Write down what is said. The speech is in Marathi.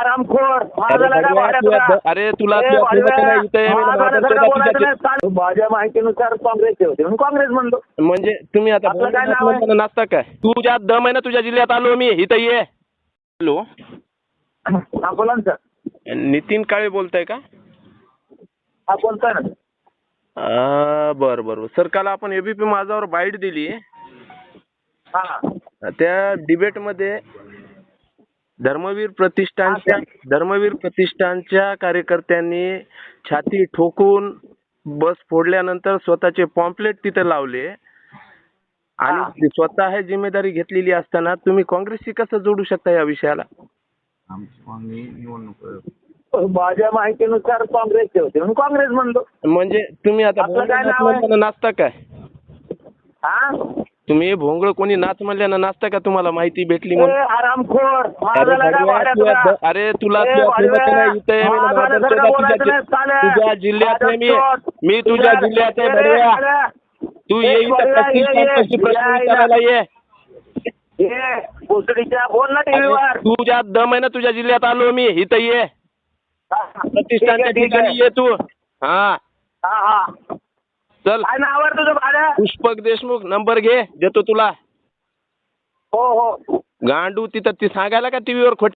आरामखोर अरे तुला माझ्या माहितीनुसार काँग्रेसचे होते म्हणून काँग्रेस म्हणतो म्हणजे तुम्ही आता नाचता काय? तुझ्या दम आहे ना तुझ्या जिल्ह्यात आलो मी इथं ये. हॅलो. हा बोला ना सर. नितीन काळे बोलताय का? हा बोलतोय ना. आ, बरं बरं सर काल आपण एबीपी माझावर बाईट दिली. हा. त्या डिबेटमध्ये धर्मवीर प्रतिष्ठानच्या धर्मवीर प्रतिष्ठानच्या कार्यकर्त्यांनी छाती ठोकून बस फोडल्यानंतर स्वतःचे पॉम्पलेट तिथे लावले. आणि स्वतः जिम्मेदारी घेतलेली असताना तुम्ही काँग्रेसशी कसं जोडू शकता या विषयाला? माझ्या माहितीनुसार काँग्रेसचे होते. म्हणून काँग्रेस म्हणतो म्हणजे तुम्ही आता नाचता काय? हा? तुम्ही भोंगळ कोणी नाच म्हणल्यानं नाचता का तुम्हाला? माहिती भेटली ए, आरामखोर अरे वाड्यात तुला अरे ए, वाड्या, मी तुझ्या- बोलायचं चालेल. तुझ्या जिल्ह्यात आहे मी. मी तुझ्या जिल्ह्यात आहे ए, बडव्या वाड्या. तू ए, ये इथं वाड्या, ये, प्रतिष्ठानपाशी ये. प्रश्न या, या. विचारायला ये? ए, भोसडीच्या बोल ना अरे, टीव्हीवर. तुझ्या दम आहे ना तुझ्या जिल्ह्यात आलो मी. इथं ये. प्रतिष्ठानच्या ठिकाणी ये तू. हा. हा हा. चल. काय नाव आहे तुझं भाड्या? पुष्पक देशमुख नंबर घे देतो तुला. हो हो. गांडू तिथं ती सांगायला का टीव्हीवर खोटे